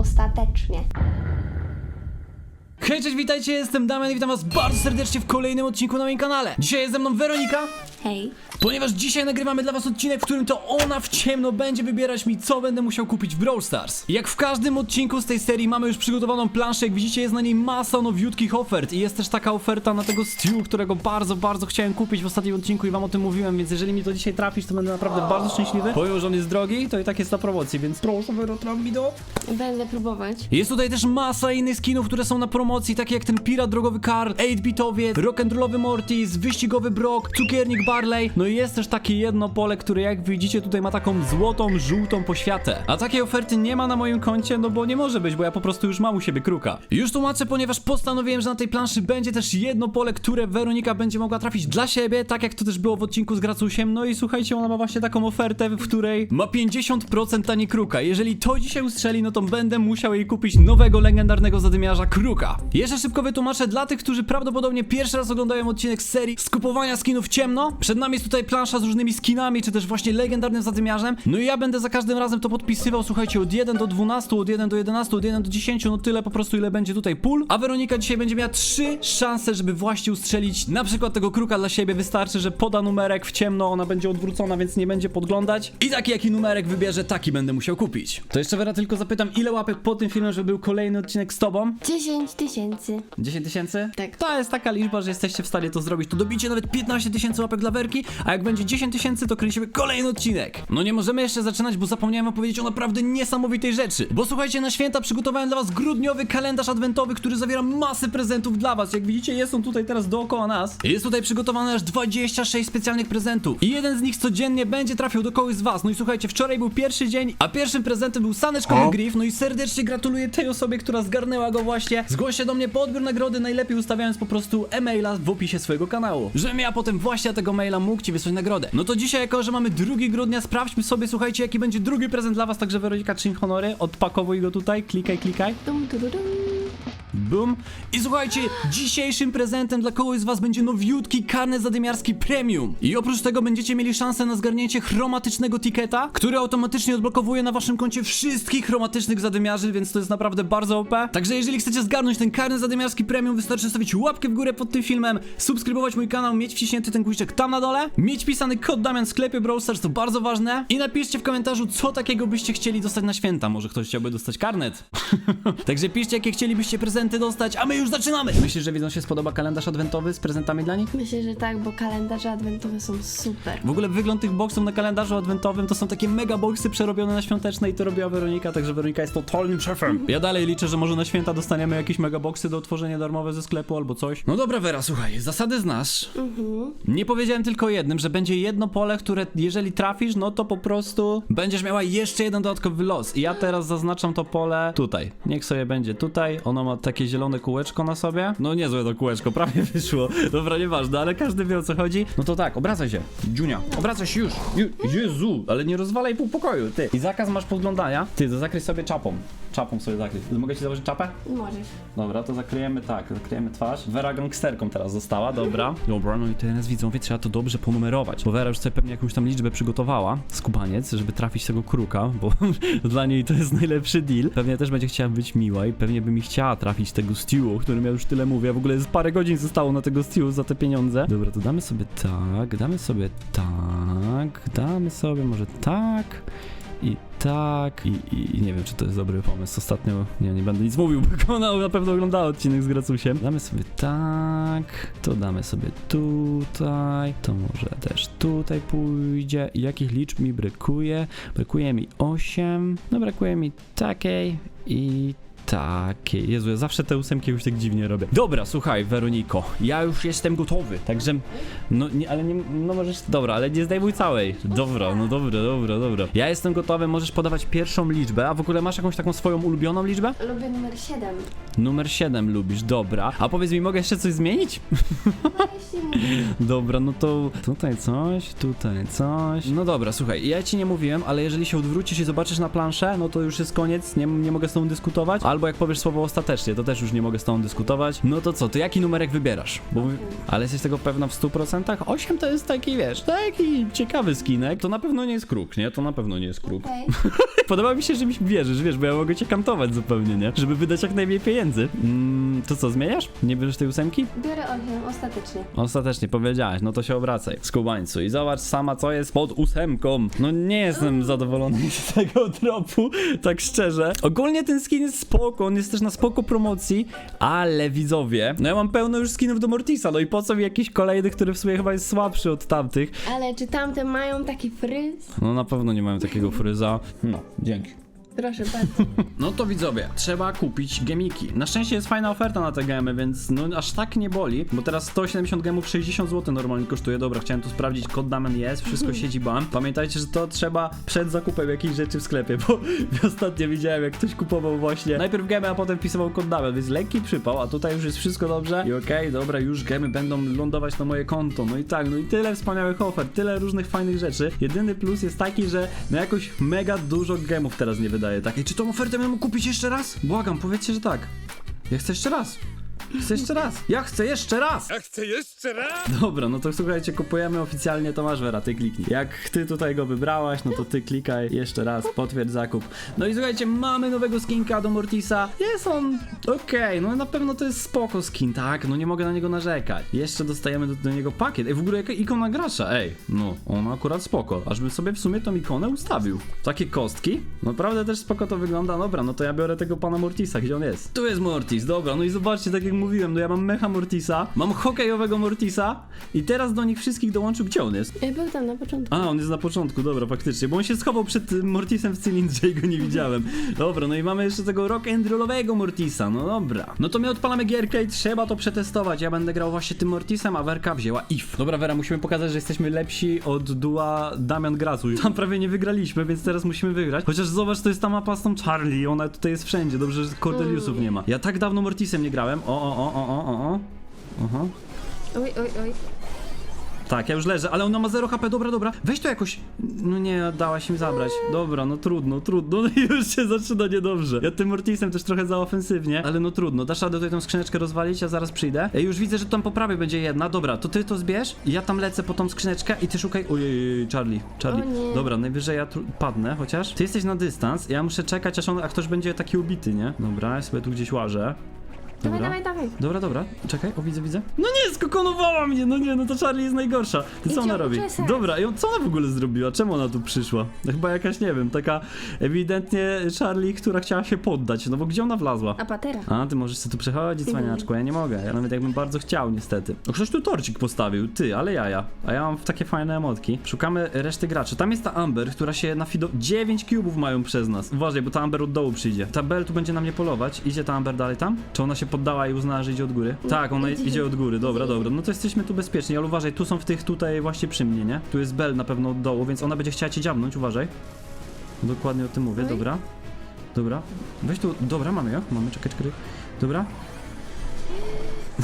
ostatecznie. Hej, cześć, witajcie, jestem Damian i witam was bardzo serdecznie w kolejnym odcinku na moim kanale. Dzisiaj jest ze mną Weronika, Hej. ponieważ dzisiaj nagrywamy dla was odcinek, w którym to ona w ciemno będzie wybierać mi, co będę musiał kupić w Brawl Stars. Jak w każdym odcinku z tej serii mamy już przygotowaną planszę, jak widzicie jest na niej masa nowiutkich ofert i jest też taka oferta na tego Stew, którego bardzo, bardzo chciałem kupić w ostatnim odcinku i wam o tym mówiłem, więc jeżeli mi to dzisiaj trafisz, to będę naprawdę bardzo szczęśliwy. Powiem, że on jest drogi, to i tak jest na promocji, więc proszę, Wero, traf mi do... Będę próbować. Jest tutaj też masa innych skinów, które są na promocji, takie jak ten pirat drogowy Karl, 8-bitowiec, rock'n'rollowy Mortis, wyścigowy Brock, cukiernik Barley. No i jest też takie jedno pole, które jak widzicie tutaj ma taką złotą, żółtą poświatę. A takiej oferty nie ma na moim koncie, no bo nie może być, bo ja po prostu już mam u siebie kruka. Już tłumaczę, ponieważ postanowiłem, że na tej planszy będzie też jedno pole, które Weronika będzie mogła trafić dla siebie, tak jak to też było w odcinku z Gracusiem. No i słuchajcie, ona ma właśnie taką ofertę, w której ma 50% taniej kruka. Jeżeli to dzisiaj ustrzeli, no to będę musiał jej kupić nowego legendarnego zadymiarza kruka. Jeszcze szybko wytłumaczę dla tych, którzy prawdopodobnie pierwszy raz oglądają odcinek z serii skupowania skinów ciemno. Przed nami jest tutaj plansza z różnymi skinami, czy też właśnie legendarnym zadymiarzem. No i ja będę za każdym razem to podpisywał, słuchajcie, od 1 do 12, od 1 do 11, od 1 do 10, no tyle po prostu, ile będzie tutaj pól. A Weronika dzisiaj będzie miała trzy szanse, żeby właśnie ustrzelić na przykład tego kruka dla siebie. Wystarczy, że poda numerek w ciemno, ona będzie odwrócona, więc nie będzie podglądać. I taki jaki numerek wybierze, taki będę musiał kupić. To jeszcze Wera tylko zapytam, ile łapek po tym filmem, żeby był kolejny odcinek z tobą? 10 tysięcy. 10 tysięcy? Tak. To jest taka liczba, że jesteście w stanie to zrobić. To dobicie nawet 15 tysięcy łapek dla A jak będzie 10 tysięcy, to kręcimy kolejny odcinek. No nie możemy jeszcze zaczynać, bo zapomniałem opowiedzieć o naprawdę niesamowitej rzeczy. Bo słuchajcie, na święta przygotowałem dla was grudniowy kalendarz adwentowy, który zawiera masę prezentów dla was. Jak widzicie, jest on tutaj teraz dookoła nas. Jest tutaj przygotowane aż 26 specjalnych prezentów. I jeden z nich codziennie będzie trafiał do kogoś z was. No i słuchajcie, wczoraj był pierwszy dzień, a pierwszym prezentem był saneczkowy griff. No i serdecznie gratuluję tej osobie, która zgarnęła go właśnie. Zgłoś się do mnie po odbiór nagrody, najlepiej ustawiając po prostu e-maila w opisie swojego kanału. Żebym ja potem właśnie tego maila mógł ci wysłać nagrodę. No to dzisiaj, jako że mamy 2 grudnia, sprawdźmy sobie, słuchajcie, jaki będzie drugi prezent dla was, także Weronika czyń honory, odpakowuj go tutaj, klikaj, klikaj. Dum, du, du, dum. Bum. I słuchajcie, dzisiejszym prezentem dla kogoś z was będzie nowiutki karnet zadymiarski premium. I oprócz tego będziecie mieli szansę na zgarnięcie chromatycznego tiketa, który automatycznie odblokowuje na waszym koncie wszystkich chromatycznych zadymiarzy, więc to jest naprawdę bardzo OP. Także jeżeli chcecie zgarnąć ten karnet zadymiarski premium, wystarczy zostawić łapkę w górę pod tym filmem, subskrybować mój kanał, mieć wciśnięty ten guziczek tam na dole, mieć pisany kod Damian w sklepie Brawl Stars, to bardzo ważne. I napiszcie w komentarzu, co takiego byście chcieli dostać na święta. Może ktoś chciałby dostać karnet. Także piszcie, jakie chcielibyście prezenty dostać, a my już zaczynamy! Myślisz, że widzom się spodoba kalendarz adwentowy z prezentami dla nich? Myślę, że tak, bo kalendarze adwentowe są super. W ogóle wygląd tych boksów na kalendarzu adwentowym to są takie mega boksy przerobione na świąteczne i to robiła Weronika, także Weronika jest totalnym szefem. Ja dalej liczę, że może na święta dostaniemy jakieś mega boksy do otworzenia darmowe ze sklepu albo coś. No dobra Wera, słuchaj, zasady znasz. Nie powiedziałem tylko jednym, że będzie jedno pole, które jeżeli trafisz, no to po prostu będziesz miała jeszcze jeden dodatkowy los. I ja teraz zaznaczam to pole tutaj. Niech sobie będzie tutaj. Ono ma takie zielone kółeczko na sobie. No niezłe to kółeczko, prawie wyszło. Dobra, nieważne, ale każdy wie o co chodzi. No to tak, obracaj się. Dziunia, obracaj się już. Ju- Jezu, ale nie rozwalaj pół pokoju, ty. I zakaz masz podglądania. Ty, to zakryj sobie czapą. Czapą sobie zakryj. Mogę ci założyć czapę? Możesz. Dobra, to zakryjemy tak, zakryjemy twarz. Wera gangsterką teraz została, dobra. Dobra, no i teraz widzowie trzeba to dobrze ponumerować. Bo Wera już sobie pewnie jakąś tam liczbę przygotowała, skubaniec, żeby trafić tego kruka, bo dla niej to jest najlepszy deal. Pewnie też będzie chciała być miła i pewnie by mi chciała trafić tego Stew, o którym ja już tyle mówię. W ogóle jest parę godzin zostało na tego Stew za te pieniądze. Dobra, to damy sobie tak, damy sobie tak, damy sobie może tak. I tak, i, i, i nie wiem, czy to jest dobry pomysł. Ostatnio, nie, nie będę nic mówił, bo ona na pewno oglądała odcinek z Gracusiem. Damy sobie tak, to damy sobie tutaj, to może też tutaj pójdzie. Jakich liczb mi brakuje? Brakuje mi 8, no brakuje mi takiej i takie. Jezu, ja zawsze te ósemki już tak dziwnie robię. Dobra, słuchaj, Weroniko, ja już jestem gotowy, także, no, nie, ale nie, no możesz, dobra, ale nie zdejmuj całej. Dobra, no dobra, dobra, dobra. Ja jestem gotowy, możesz podawać pierwszą liczbę, a w ogóle masz jakąś taką swoją ulubioną liczbę? Lubię numer 7. Numer 7 lubisz, dobra. A powiedz mi, mogę jeszcze coś zmienić? Dobra, no to tutaj coś, tutaj coś. No dobra, słuchaj, ja ci nie mówiłem, ale jeżeli się odwrócisz i zobaczysz na planszę, no to już jest koniec, nie, nie mogę z tobą dyskutować. Albo albo jak powiesz słowo ostatecznie, to też już nie mogę z tobą dyskutować. No to co, to jaki numerek wybierasz? Bo, ale jesteś tego pewna w 100%? 8 to jest taki, wiesz, taki ciekawy skinek. To na pewno nie jest kruk, nie? To na pewno nie jest kruk. Okej. Podoba mi się, że mi wierzysz, wiesz, bo ja mogę cię kantować zupełnie, nie? Żeby wydać jak najmniej pieniędzy. Mm, to co, zmieniasz? Nie bierzesz tej ósemki? Biorę 8, ostatecznie. Ostatecznie powiedziałaś, no to się obracaj. Skubańcu i zobacz sama, co jest pod ósemką. No nie jestem zadowolony z tego dropu, tak szczerze. Ogólnie ten skin jest spoko, on jest też na spoko promocji, ale widzowie, no ja mam pełno już skinów do Mortisa, no i po co mi jakiś kolejny, który w sumie chyba jest słabszy od tamtych? Ale czy tamte mają taki fryz? No na pewno nie mają takiego fryza. No, dzięki. Proszę bardzo. No to widzowie, trzeba kupić gemiki. Na szczęście jest fajna oferta na te gemy, więc no aż tak nie boli, bo teraz 170 gemów 60 zł normalnie kosztuje. Dobra, chciałem tu sprawdzić, kod Damian jest, wszystko siedzi bam. Pamiętajcie, że to trzeba przed zakupem jakichś rzeczy w sklepie, bo ostatnio widziałem jak ktoś kupował właśnie najpierw gemy, a potem wpisywał kod Damian, więc lekki przypał, a tutaj już jest wszystko dobrze i okej, dobra, już gemy będą lądować na moje konto. No i tak, no i tyle wspaniałych ofert, tyle różnych fajnych rzeczy. Jedyny plus jest taki, że no jakoś mega dużo gemów teraz nie wydaje. Takiej, czy tą ofertę będę mógł kupić jeszcze raz? Błagam, powiedzcie, że tak. Ja chcę jeszcze raz. Chcę jeszcze raz. Ja chcę jeszcze raz. Ja chcę jeszcze raz! Dobra, no to słuchajcie, kupujemy oficjalnie Tomasz Wera, ty kliknij. Jak ty tutaj go wybrałaś, no to ty klikaj jeszcze raz, potwierdź zakup. No i słuchajcie, mamy nowego skinka do Mortisa. Jest on okej, no na pewno to jest spoko skin, tak? No nie mogę na niego narzekać. Jeszcze dostajemy do, do niego pakiet. Ej, w ogóle jaka ikona gracza, ej. No, ona akurat spoko. Aż bym sobie w sumie tą ikonę ustawił. Takie kostki. Naprawdę też spoko to wygląda. Dobra, no to ja biorę tego pana Mortisa, gdzie on jest? Tu jest Mortis, dobra, no i zobaczcie, tak jak mówiłem, no ja mam mecha Mortisa, mam hokejowego Mortisa i teraz do nich wszystkich dołączył, gdzie on jest? Ja Był tam na początku. A, on jest na początku, dobra, faktycznie, bo on się schował przed y, Mortisem w cylindrze i go nie widziałem. Dobra, no i mamy jeszcze tego rock and rollowego Mortisa, no dobra. No to my odpalamy gierkę i trzeba to przetestować. Ja będę grał właśnie tym Mortisem, a Werka wzięła IF. Dobra, Wera, musimy pokazać, że jesteśmy lepsi od dua Damian Grasuj. Tam prawie nie wygraliśmy, więc teraz musimy wygrać. Chociaż zobacz, to jest ta mapa z tą Charlie, ona tutaj jest wszędzie, dobrze, że Cordeliusów nie ma. Ja tak dawno Mortisem nie grałem. O, o, o, o, o, o, o. Aha. Oj, oj, oj. Tak, ja już leżę, ale ona ma 0 HP, dobra, dobra. Weź to jakoś. No nie, dałaś mi zabrać. Dobra, no trudno, trudno. No już się zaczyna niedobrze. Ja tym Mortisem też trochę za ofensywnie, ale no trudno. Dasz radę tutaj tą skrzyneczkę rozwalić, ja zaraz przyjdę. Ja już widzę, że tam po prawej będzie jedna. Dobra, to ty to zbierz i ja tam lecę po tą skrzyneczkę i ty szukaj. Ojej, Charlie, Charlie. Dobra, najwyżej ja tu padnę, chociaż. Ty jesteś na dystans, ja muszę czekać, aż on, a ktoś będzie taki ubity, nie? Dobra, ja sobie tu gdzieś łażę. Dawaj, Dobra. dawaj, dawaj. Dobra, dobra, czekaj, o widzę, widzę. No nie, skokonowała mnie, no nie, no to Charlie jest najgorsza. Ty co ona robi? uczesać. Dobra, i on, co ona w ogóle zrobiła? Czemu ona tu przyszła? No chyba jakaś, nie wiem, taka ewidentnie Charlie, która chciała się poddać, no bo gdzie ona wlazła? A patera. A, ty możesz sobie tu przechodzić, cwaniaczku, ja nie mogę, ja nawet jakbym bardzo chciał, niestety. No ktoś tu torcik postawił, ty, ale jaja. A ja mam takie fajne emotki. Szukamy reszty graczy. Tam jest ta Amber, która się nafido... 9 cubów mają przez nas. Uważaj, bo ta Amber od dołu przyjdzie. Ta Bell tu będzie na mnie polować. Idzie ta Amber dalej tam? Czy ona się poddała i uznała, że idzie od góry? Tak, ona idzie. od góry, dobra, dobra. No to jesteśmy tu bezpieczni, ale uważaj, tu są w tych tutaj właśnie przy mnie, nie? Tu jest Bell na pewno od dołu, więc ona będzie chciała cię dziabnąć, uważaj. Dokładnie o tym mówię, Oj. dobra. Dobra. Weź tu, dobra, mamy ją, mamy, czekaj, czekaj. Dobra.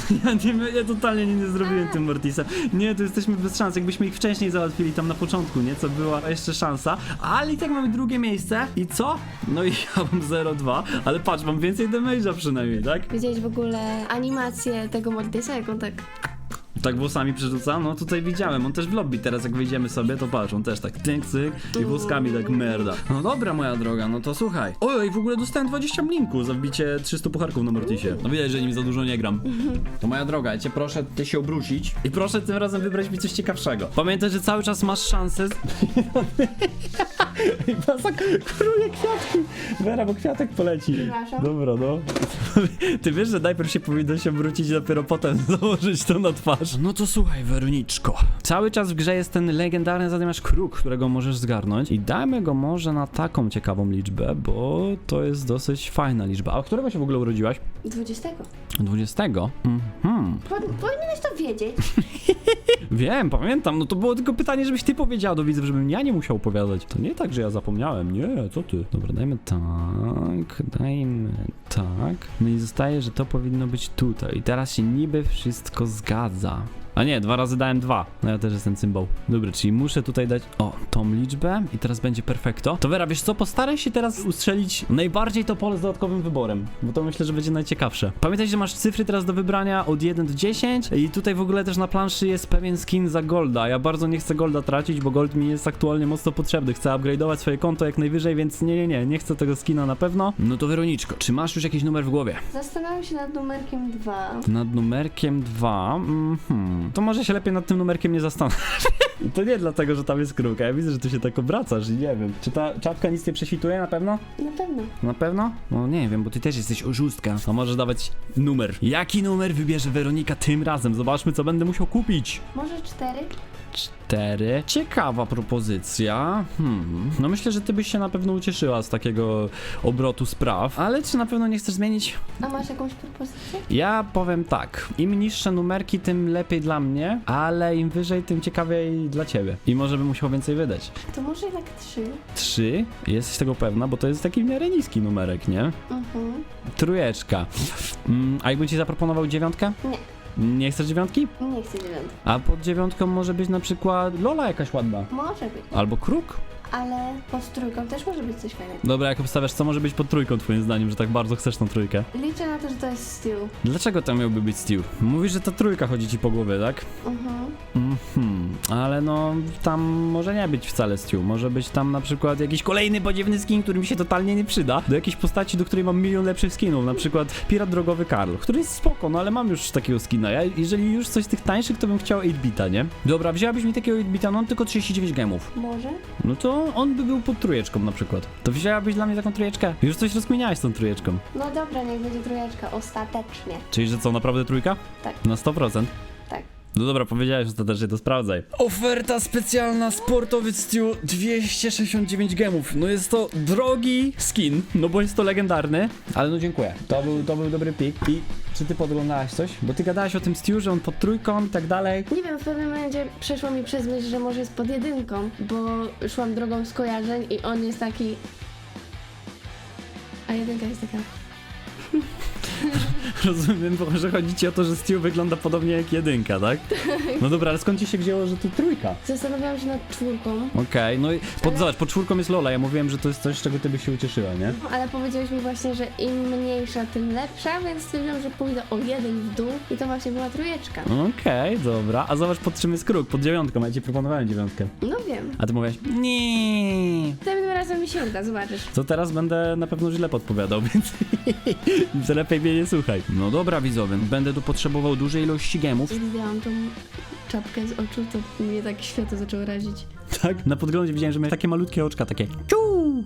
Ja, nie, ja totalnie nie, nie zrobiłem tym Mortisem. Nie, tu jesteśmy bez szans. Jakbyśmy ich wcześniej załatwili tam na początku, nie? Co była jeszcze szansa. Ale i tak mamy drugie miejsce. I co? No i ja mam 0,2. Ale patrz, mam więcej damage'a przynajmniej, tak? Widziałeś w ogóle animację tego Mortisa, jak on tak... Tak włosami przerzuca? No tutaj widziałem. On też w lobby teraz, jak wyjdziemy sobie, to patrz, on też tak tynk, cyk i włoskami tak merda. No dobra, moja droga, no to słuchaj. Oj, w ogóle dostałem 20 blinku za wbicie 300 pucharków na Mortisie. No widać, że nim za dużo nie gram. To moja droga, ja cię proszę ty się obrócić i proszę tym razem wybrać mi coś ciekawszego. Pamiętaj, że cały czas masz szansę. Z... I Basak kruje kwiatki. Wera, bo kwiatek poleci. Przepraszam. Dobra, no. Ty wiesz, że najpierw się powinno się obrócić, dopiero potem założyć to na twarz. No to słuchaj, Weroniczko. Cały czas w grze jest ten legendarny zadymiarz kruk, którego możesz zgarnąć i dajmy go może na taką ciekawą liczbę, bo to jest dosyć fajna liczba. A którego się w ogóle urodziłaś? 20. 20. Mhm. Po, powinieneś to wiedzieć. Wiem, pamiętam, no to było tylko pytanie, żebyś ty powiedziała do widzów, żebym ja nie musiał opowiadać. To nie tak, że ja zapomniałem, nie, co ty? Dobra, dajmy tak, dajmy tak. No i zostaje, że to powinno być tutaj. I teraz się niby wszystko zgadza. A nie, dwa razy dałem dwa. No ja też jestem cymbał. Dobra, czyli muszę tutaj dać, o, tą liczbę i teraz będzie perfekto. To Vera, wiesz co, postaraj się teraz ustrzelić najbardziej to pole z dodatkowym wyborem, bo to myślę, że będzie najciekawsze. Pamiętaj, że masz cyfry teraz do wybrania od 1 do 10 i tutaj w ogóle też na planszy jest pewien skin za golda. Ja bardzo nie chcę golda tracić, bo gold mi jest aktualnie mocno potrzebny. Chcę upgrade'ować swoje konto jak najwyżej, więc nie, nie, nie, nie chcę tego skina na pewno. No to Weroniczko, czy masz już jakiś numer w głowie? Zastanawiam się nad numerkiem 2. Nad numerkiem 2. Mhm. To może się lepiej nad tym numerkiem nie zastanawiać. to nie dlatego, że tam jest kruka. Ja widzę, że ty się tak obracasz i nie wiem. Czy ta czapka nic nie prześwituje na pewno? Na pewno. Na pewno? No nie wiem, bo ty też jesteś oszustka. A możesz dawać numer. Jaki numer wybierze Weronika tym razem? Zobaczmy, co będę musiał kupić. Może 4? Cztery. Ciekawa propozycja. Hmm. No myślę, że ty byś się na pewno ucieszyła z takiego obrotu spraw. Ale czy na pewno nie chcesz zmienić? A masz jakąś propozycję? Ja powiem tak, im niższe numerki, tym lepiej dla mnie, ale im wyżej, tym ciekawiej dla ciebie. I może bym musiał więcej wydać. To może jednak 3. Trzy? Jesteś tego pewna, bo to jest taki w miarę niski numerek, nie? Mhm. Trójeczka. Mm, a jakbym ci zaproponował dziewiątkę? Nie. Nie chcesz dziewiątki? Nie chcę dziewiątki. A pod dziewiątką może być na przykład Lola jakaś ładna. Może być. Albo Kruk? Ale pod trójką też może być coś fajnego. Dobra, jak obstawiasz, co może być pod trójką twoim zdaniem, że tak bardzo chcesz tą trójkę? Liczę na to, że to jest styl. Dlaczego tam miałby być Steel? Mówisz, że ta trójka chodzi ci po głowie, tak? Mhm. Mhm, ale no tam może nie być wcale Stew, może być tam na przykład jakiś kolejny podziewny skin, który mi się totalnie nie przyda, do jakiejś postaci, do której mam milion lepszych skinów, na przykład Pirat Drogowy Karl, który jest spoko, no ale mam już takiego skina, ja jeżeli już coś z tych tańszych, to bym chciał 8-bita, nie? Dobra, wzięłabyś mi takiego 8-bita, no on tylko 39 gemów, Może? no to on by był pod trójeczką na przykład, to wzięłabyś dla mnie taką trójeczkę? Już coś rozkminiałeś z tą trójeczką, No dobra, niech będzie trójeczka. Ostatecznie. czyli że co, naprawdę trójka? Tak. Na 100%? No dobra, powiedziałeś ostatecznie, to sprawdzaj. Oferta specjalna sportowy Stew 269 gemów. No jest to drogi skin, no bo jest to legendarny, ale no dziękuję. To był, to był dobry pik. I czy ty podglądałaś coś? Bo ty gadałaś o tym Stew, że on pod trójką i tak dalej. Nie wiem, w pewnym momencie przeszło mi przez myśl, że może jest pod jedynką, bo szłam drogą skojarzeń i on jest taki... A jedynka jest taka... Rozumiem, bo że chodzi ci o to, że Stew wygląda podobnie jak jedynka, tak? No dobra, ale skąd ci się wzięło, że to trójka? Zastanawiałam się nad czwórką, Okej, no i pod, zobacz, pod czwórką jest Lola, ja mówiłem, że to jest coś, z czego ty byś się ucieszyła, nie? ale powiedziałeś mi właśnie, że im mniejsza, tym lepsza, więc stwierdziłam, że pójdę o jeden w dół i to właśnie była trójeczka. Okej, dobra. A zobacz, pod czym jest kruk, pod dziewiątką, ja ci proponowałem dziewiątkę. No wiem. A ty mówiłaś, nie. Tym razem mi się uda, zobaczysz. To teraz będę na pewno źle podpowiadał, więc lepiej mnie nie słuchaj. No dobra, widzowie, będę tu potrzebował dużej ilości gemów. Jak zdjęłam tą czapkę z oczu, to mnie tak światło zaczęło razić. Tak, na podglądzie widziałem, że miał takie malutkie oczka, takie ciu.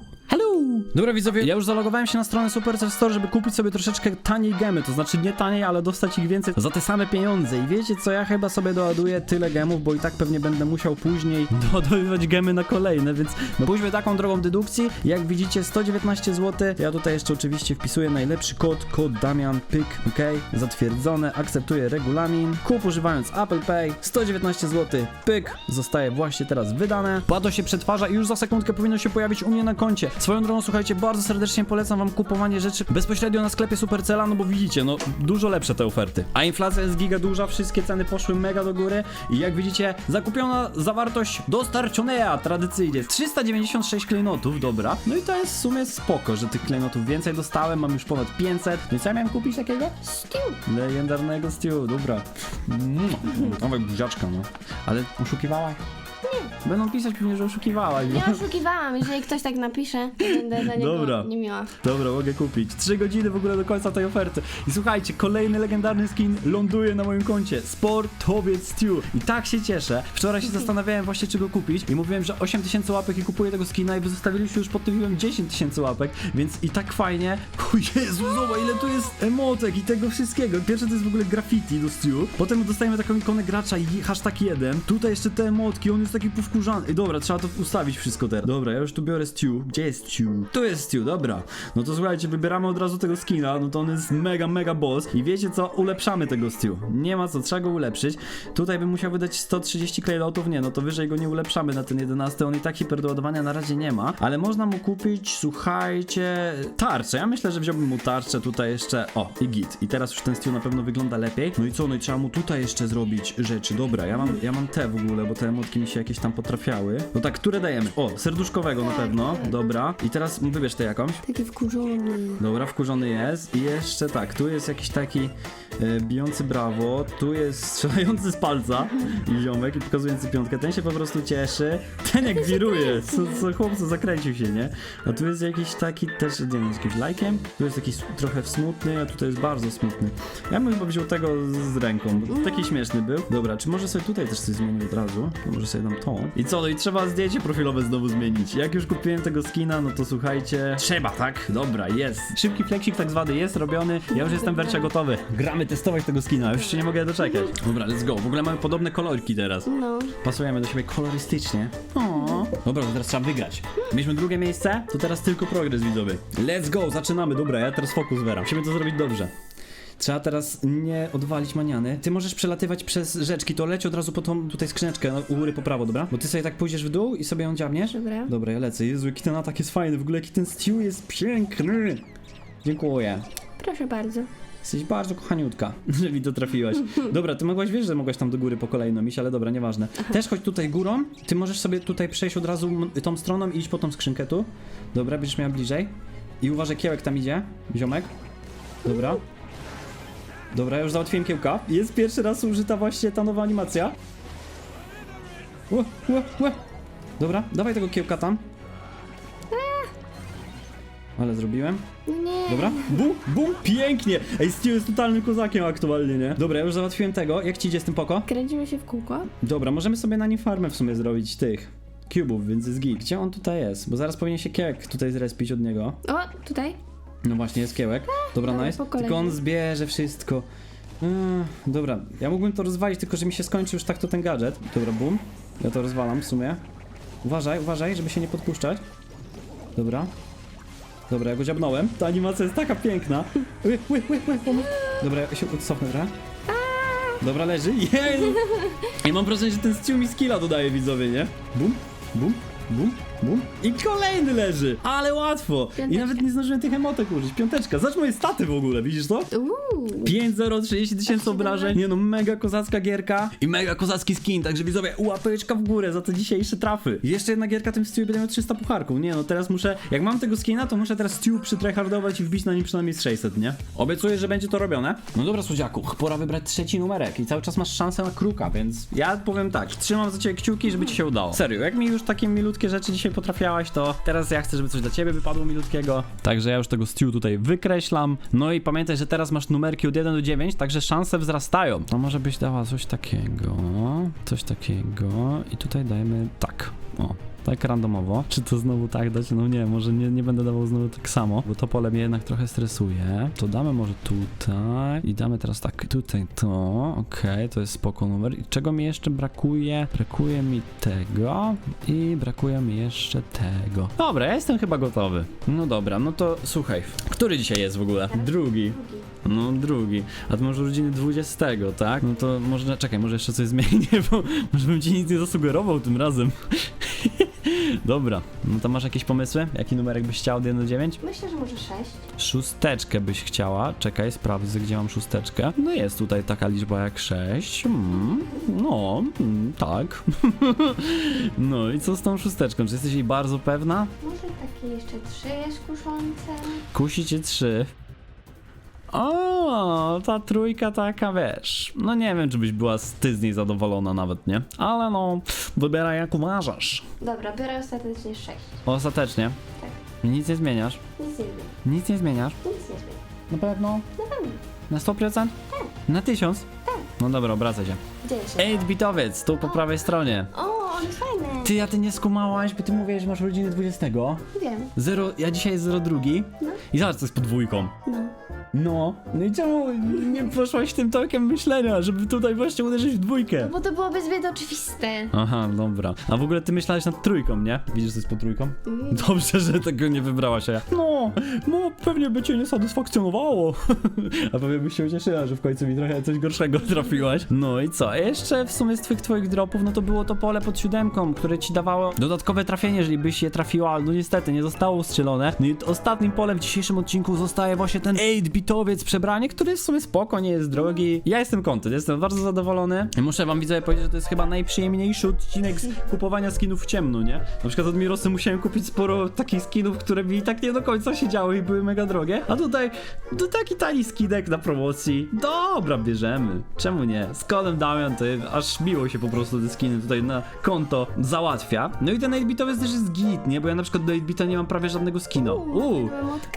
Dobra widzowie, ja już zalogowałem się na stronę Supercell Store, żeby kupić sobie troszeczkę taniej gemy, to znaczy nie taniej, ale dostać ich więcej za te same pieniądze. I wiecie co, ja chyba sobie doładuję tyle gemów, bo i tak pewnie będę musiał później doładowywać gemy na kolejne, więc no pójdźmy taką drogą dedukcji. Jak widzicie, 119 zł. Ja tutaj jeszcze oczywiście wpisuję najlepszy kod, kod Damian Pyk, ok? Zatwierdzone, akceptuję regulamin. Kup używając Apple Pay, 119 zł, pyk, zostaje właśnie teraz wydane. Płato się przetwarza i już za sekundkę powinno się pojawić u mnie na koncie. Swoją drogą, słuchajcie, bardzo serdecznie polecam wam kupowanie rzeczy bezpośrednio na sklepie Supercella, no bo widzicie, no dużo lepsze te oferty. A inflacja jest giga duża, wszystkie ceny poszły mega do góry i jak widzicie, zakupiona zawartość dostarczona tradycyjnie 396 klejnotów, dobra. No i to jest w sumie spoko, że tych klejnotów więcej dostałem, mam już ponad 500. No i co ja miałem kupić takiego? Stew! Legendarnego Stew, dobra. Mm, buziaczka, no. Ale oszukiwałaś? Nie. Będą pisać pewnie, że oszukiwałaś. bo- Nie oszukiwałam, jeżeli ktoś tak napisze, to będę dla niego Dobra. niemiła. Dobra, mogę kupić. 3 godziny w ogóle do końca tej oferty. I słuchajcie, kolejny legendarny skin ląduje na moim koncie. Sportowiec Stew. I tak się cieszę. Wczoraj się zastanawiałem właśnie, czy go kupić. I mówiłem, że 8000 łapek i kupuję tego skina. I wy zostawiliście już pod tym filmem 10 tysięcy łapek. Więc i tak fajnie. O Jezu, zobacz, ile tu jest emotek i tego wszystkiego. Pierwsze to jest w ogóle graffiti do Stew. Potem dostajemy taką ikonę gracza i hashtag 1. Tutaj jeszcze te emotki. On jest taki powtórzony wkurzany. Ej, dobra, trzeba to ustawić wszystko teraz. Dobra, ja już tu biorę stew. Gdzie jest stew? Tu jest stew, dobra. No to słuchajcie, wybieramy od razu tego skina, no to on jest mega, mega boss. I wiecie co? Ulepszamy tego stew. Nie ma co, trzeba go ulepszyć. Tutaj bym musiał wydać 130 klejlotów, nie, no to wyżej go nie ulepszamy na ten 11. On i tak hiperdoładowania na razie nie ma, ale można mu kupić, słuchajcie, tarczę. Ja myślę, że wziąłbym mu tarczę tutaj jeszcze. O, i git. I teraz już ten stew na pewno wygląda lepiej. No i co? No i trzeba mu tutaj jeszcze zrobić rzeczy. Dobra, ja mam, ja mam te w ogóle, bo te emotki mi się jakieś tam potrafiały. No tak, które dajemy? O, serduszkowego na pewno. Dobra. I teraz wybierz tę jakąś. Taki wkurzony. Dobra, wkurzony jest. I jeszcze tak, tu jest jakiś taki e, bijący brawo, tu jest strzelający z palca i ziomek i pokazujący piątkę. Ten się po prostu cieszy. Ten jak wiruje, co, co chłopcu zakręcił się, nie? A tu jest jakiś taki też, nie wiem, z jakimś lajkiem. Tu jest jakiś trochę smutny, a tutaj jest bardzo smutny. Ja bym chyba wziął tego z, ręką, bo taki śmieszny był. Dobra, czy może sobie tutaj też coś zmienić od razu? Może sobie tą. I co, no i trzeba zdjęcie profilowe znowu zmienić. Jak już kupiłem tego skina, no to słuchajcie. Trzeba, tak? Dobra, jest. Szybki fleksik tak zwany jest robiony. Ja już jestem wercia gotowy. Gramy testować tego skina, już się nie mogę doczekać. Dobra, let's go. W ogóle mamy podobne kolorki teraz. No. Pasujemy do siebie kolorystycznie. O. Dobra, to teraz trzeba wygrać. Mieliśmy drugie miejsce, to teraz tylko progres widzowy. Let's go, zaczynamy. Dobra, ja teraz fokus weram. Musimy to zrobić dobrze. Trzeba teraz nie odwalić maniany. Ty możesz przelatywać przez rzeczki, to leć od razu po tą tutaj skrzyneczkę no, u góry po prawo, dobra? Bo ty sobie tak pójdziesz w dół i sobie ją dziabniesz. Dobra. Dobra, ja lecę. Jezu, jaki ten atak jest fajny. W ogóle jaki ten stew jest piękny. Dziękuję. Proszę bardzo. Jesteś bardzo kochaniutka, że mi to trafiłaś. Dobra, ty mogłaś, wiesz, że mogłaś tam do góry po kolejną iść, ale dobra, nieważne. Też chodź tutaj górą, ty możesz sobie tutaj przejść od razu tą stroną i iść po tą skrzynkę tu. Dobra, będziesz miała bliżej. I uważaj, kiełek tam idzie, ziomek. Dobra. Dobra, ja już załatwiłem kiełka. Jest pierwszy raz użyta właśnie ta nowa animacja. Ło, ło, ło. Dobra, dawaj tego kiełka tam. Ale zrobiłem. Nie. Dobra, bum, bum, pięknie! Ej, Stu jest totalnym kozakiem aktualnie, nie? Dobra, ja już załatwiłem tego. Jak ci idzie z tym poko? Kręcimy się w kółko. Dobra, możemy sobie na nim farmę w sumie zrobić tych cubów, więc jest gig. Gdzie on tutaj jest? Bo zaraz powinien się kiełek tutaj zrespić od niego. O, tutaj. No właśnie, jest kiełek. Dobra, Dobra, nice. po kolei. Tylko on zbierze wszystko. Eee, dobra, ja mógłbym to rozwalić, tylko że mi się skończy już tak to ten gadżet. Dobra, bum. Ja to rozwalam w sumie. Uważaj, uważaj, żeby się nie podpuszczać. Dobra. Dobra, ja go dziabnąłem. Ta animacja jest taka piękna. Ły, ły, ły, ły, pomóż. Dobra, ja się cofnę, dobra? Dobra, leży. Jezu. I mam wrażenie, że ten Stew mi skilla dodaje widzowie, nie? Bum, bum, bum, bum. I kolejny leży. Ale łatwo. I Piąteczka. nawet nie zdążyłem tych emotek użyć. Piąteczka. Zacz moje staty w ogóle, widzisz to? Uuu. 5-0, 30 tysięcy obrażeń. Nie no, mega kozacka gierka. I mega kozacki skin, także widzowie, łapeczka w górę za te dzisiejsze trafy. I jeszcze jedna gierka tym Stew będę miał 300 pucharków. Nie no, teraz muszę, jak mam tego skina, to muszę teraz Stew przytryhardować i wbić na nim przynajmniej z 600, nie? Obiecuję, że będzie to robione. No dobra, słodziaku, pora wybrać trzeci numerek i cały czas masz szansę na kruka, więc ja powiem tak, trzymam za ciebie kciuki, żeby ci się udało. Serio, jak mi już takie milutkie rzeczy dzisiaj potrafiałaś, to teraz ja chcę, żeby coś dla ciebie wypadło milutkiego. Także ja już tego Stew tutaj wykreślam. No i pamiętaj, że teraz masz numerki od 1 do 9, także szanse wzrastają. No może byś dała coś takiego, coś takiego i tutaj dajmy tak. O, tak randomowo. Czy to znowu tak dać? No nie, może nie, nie będę dawał znowu tak samo, bo to pole mnie jednak trochę stresuje. To damy może tutaj i damy teraz tak, tutaj to, okej, to jest spoko numer. I czego mi jeszcze brakuje? Brakuje mi tego i brakuje mi jeszcze tego. Dobra, ja jestem chyba gotowy. No dobra, no to słuchaj, który dzisiaj jest w ogóle? Drugi. No drugi. A to może urodziny 20, tak? No to może, czekaj, może jeszcze coś zmienię, bo może bym ci nic nie zasugerował tym razem. Dobra, no to masz jakieś pomysły? Jaki numerek byś chciał od 1 do 9? Myślę, że może sześć. Szósteczkę byś chciała. Czekaj, sprawdzę, gdzie mam szósteczkę. No jest tutaj taka liczba jak 6. Mm, no, mm, tak. no i co z tą szósteczką? Czy jesteś jej bardzo pewna? Może takie jeszcze trzy jest kuszące. Kusi cię 3. O, ta trójka taka, wiesz. No nie wiem, czy byś była z- ty z niej zadowolona nawet, nie? Ale no, wybieraj jak uważasz. Dobra, biorę ostatecznie sześć. Ostatecznie. Tak. Nic nie zmieniasz. Nic nie zmieni. Nic nie zmieniasz. Nic nie. Na pewno? Na pewno. Na 100%? Na 1000? No dobra, obracaj się. Dzieje się. 8-bitowiec, tu po prawej stronie. O, on jest fajny. Ty, a ty nie skumałaś, bo ty mówiłeś, że masz urodziny 20. Wiem. Zero, ja dzisiaj jest 02. No. I zobacz, co jest podwójką. No. No, no i czemu nie poszłaś tym tokiem myślenia, żeby tutaj właśnie uderzyć w dwójkę? Bo to byłoby zbyt oczywiste. Aha, dobra. A w ogóle ty myślałeś nad trójką, nie? Widzisz, co jest po trójką? Dobrze, że tego nie wybrałaś, a ja... No, no pewnie by cię nie satysfakcjonowało. a pewnie byś się ucieszyła, że w końcu mi trochę coś gorszego trafiłaś. No i co? Jeszcze w sumie z tych twoich dropów, no to było to pole pod siódemką, które ci dawało dodatkowe trafienie, jeżeli byś je trafiła, ale no niestety nie zostało ustrzelone. No i ostatnim polem w dzisiejszym odcinku zostaje właśnie ten 8-bitowiec przebranie, który jest w sumie spoko, nie jest drogi. Ja jestem content, jestem bardzo zadowolony. Muszę wam widzowie powiedzieć, że to jest chyba najprzyjemniejszy odcinek z kupowania skinów w ciemno, nie? Na przykład od Mirosy musiałem kupić sporo takich skinów, które mi tak nie do końca siedziały i były mega drogie. A tutaj, to taki tani skinek na promocji. Dobra, bierzemy. Czemu nie? Z kodem Damian to aż miło się po prostu te skiny tutaj na konto załatwia. No i ten 8-bitowiec też jest git, nie? Bo ja na przykład do 8-bita nie mam prawie żadnego skina. Uuu.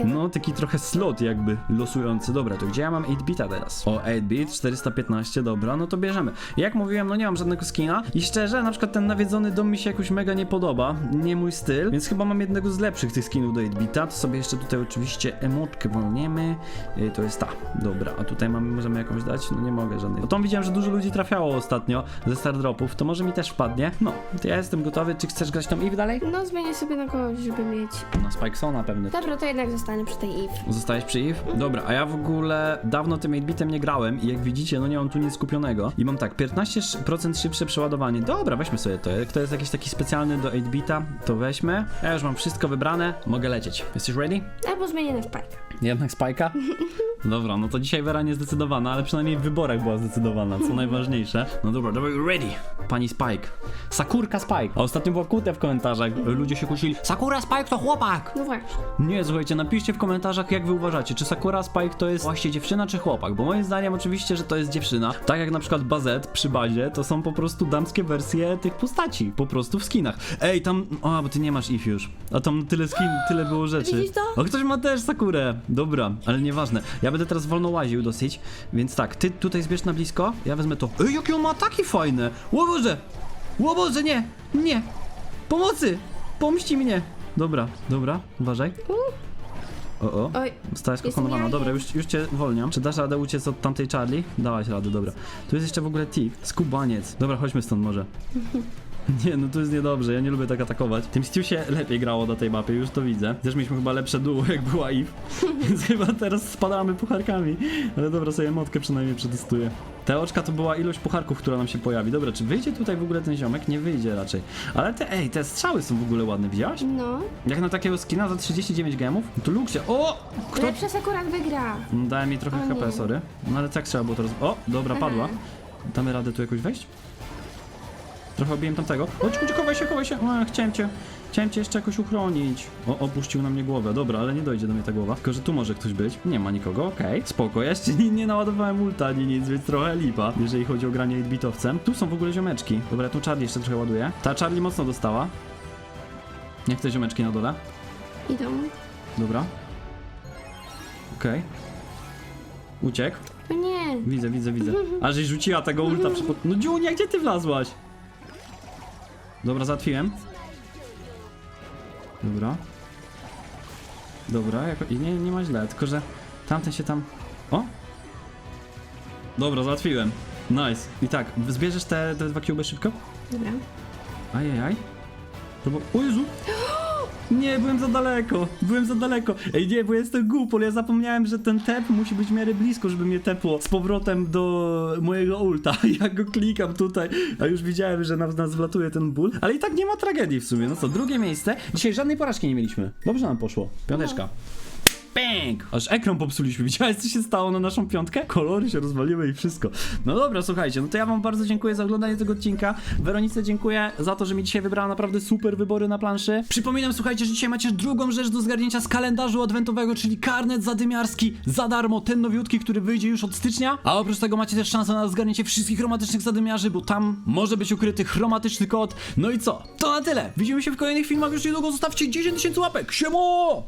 No, taki trochę slot jakby losujący. Dobra, to gdzie ja mam 8-bita teraz? O, 8-bit, 415, dobra, no to bierzemy. Jak mówiłem, no nie mam żadnego skina i szczerze, na przykład ten nawiedzony dom mi się jakoś mega nie podoba, nie mój styl, więc chyba mam jednego z lepszych tych skinów do 8-bita, to sobie jeszcze tutaj oczywiście emotkę wolniemy, Y, to jest ta, dobra, a tutaj mamy, możemy jakąś dać? No nie mogę żadnej. Bo tą widziałem, że dużo ludzi trafiało ostatnio ze Stardropów, to może mi też wpadnie. No, to ja jestem gotowy, czy chcesz grać tą Eve dalej? No zmienię sobie na kogoś, żeby mieć... Na Spikesona pewnie. Dobra, to jednak zostanę przy tej Eve. Zostałeś przy Eve? Dobra, a ja w ogóle dawno tym 8-bitem nie grałem i jak widzicie, no nie mam tu nic skupionego. I mam tak, 15% szybsze przeładowanie. Dobra, weźmy sobie to. Jak to jest jakiś taki specjalny do 8-bita, to weźmy. Ja już mam wszystko wybrane, mogę lecieć. Jesteś ready? Albo zmienię na Spike. Jednak Spajka? Dobra, no to dzisiaj Wera nie zdecydowana, ale przynajmniej w wyborach była zdecydowana, co najważniejsze. No dobra, dawaj, ready. Pani Spike. Sakurka Spike. A ostatnio była kłótnia w komentarzach. Ludzie się kusili. Sakura Spike to chłopak! No właśnie. Nie, słuchajcie, napiszcie w komentarzach, jak wy uważacie, czy Sakura Spike to jest właśnie dziewczyna czy chłopak, bo moim zdaniem oczywiście, że to jest dziewczyna. Tak jak na przykład Bazet przy bazie, to są po prostu damskie wersje tych postaci, po prostu w skinach. Ej, tam, o, bo ty nie masz if już, a tam tyle skin, tyle było rzeczy. Widzisz to? O, ktoś ma też Sakurę, dobra, ale nieważne. Ja będę teraz wolno łaził dosyć, więc tak, ty tutaj zbierz na blisko, ja wezmę to. Ej, jakie on ma ataki fajne! O Boże! O Boże, nie! Nie! Pomocy! Pomści mnie! Dobra, dobra, uważaj. O, o. Oj, Zostałaś Jestem skokonowana. Dobra, już, już cię wolniam. Czy dasz radę uciec od tamtej Charlie? Dałaś radę, dobra. Tu jest jeszcze w ogóle Tick. Skubaniec. Dobra, chodźmy stąd może. Nie, no tu jest niedobrze, ja nie lubię tak atakować. Tym Stu się lepiej grało na tej mapie, już to widzę. Też mieliśmy chyba lepsze duo, jak była Eve. Więc chyba teraz spadamy pucharkami. Ale dobra, sobie motkę przynajmniej przetestuję. Te oczka to była ilość pucharków, która nam się pojawi. Dobra, czy wyjdzie tutaj w ogóle ten ziomek? Nie wyjdzie raczej. Ale te, ej, te strzały są w ogóle ładne, widziałaś? no. Jak na takiego skina za 39 gemów? To Luxie. O! Kto Lepsza akurat wygra. no, Dałem mi trochę O HP, nie. sorry. No ale tak trzeba było to roz... O, dobra, padła. Damy radę tu jakoś wejść? Trochę obiłem tamtego. Chodź, chodź, chowaj się, chowaj się. O, chciałem cię, chciałem cię jeszcze jakoś uchronić. O, opuścił na mnie głowę. Dobra, ale nie dojdzie do mnie ta głowa. Tylko, że tu może ktoś być. Nie ma nikogo, okej. Spoko, ja jeszcze nie, nie naładowałem ulta ani nic, więc trochę lipa, jeżeli chodzi o granie 8-bitowcem. Tu są w ogóle ziomeczki. Dobra, tu Charlie jeszcze trochę ładuje. Ta Charlie mocno dostała. Jak te ziomeczki na dole? Idą. Dobra. Okej. Uciekł. O nie. Widzę, widzę, widzę. A żeś rzuciła tego ulta przy... pod- No Dziunia, gdzie ty wlazłaś? Dobra, załatwiłem. Dobra. Dobra, jako... i nie, nie ma źle, tylko że tamten się tam... O! Dobra, załatwiłem. Nice. I tak, zbierzesz te, te dwa kuby szybko? Dobra. Ajajaj. To było... O Jezu! Nie, byłem za daleko, byłem za daleko. Ej, nie, bo jestem głupol, ja zapomniałem, że ten tep musi być w miarę blisko, żeby mnie tepło z powrotem do mojego ulta. Ja go klikam tutaj, a już widziałem, że nas, nas wlatuje ten ból. Ale i tak nie ma tragedii w sumie. No co, drugie miejsce. Dzisiaj żadnej porażki nie mieliśmy. Dobrze nam poszło. Piąteczka. Pęk! Aż ekran popsuliśmy. Widziałeś, co się stało na naszą piątkę? Kolory się rozwaliły i wszystko. No dobra, słuchajcie, no to ja wam bardzo dziękuję za oglądanie tego odcinka. Weronice dziękuję za to, że mi dzisiaj wybrała naprawdę super wybory na planszy. Przypominam, słuchajcie, że dzisiaj macie drugą rzecz do zgarnięcia z kalendarzu adwentowego, czyli karnet zadymiarski za darmo, ten nowiutki, który wyjdzie już od stycznia. A oprócz tego macie też szansę na zgarnięcie wszystkich chromatycznych zadymiarzy, bo tam może być ukryty chromatyczny kod. No i co? To na tyle. Widzimy się w kolejnych filmach już niedługo. Zostawcie 10 tysięcy łapek. Siemo!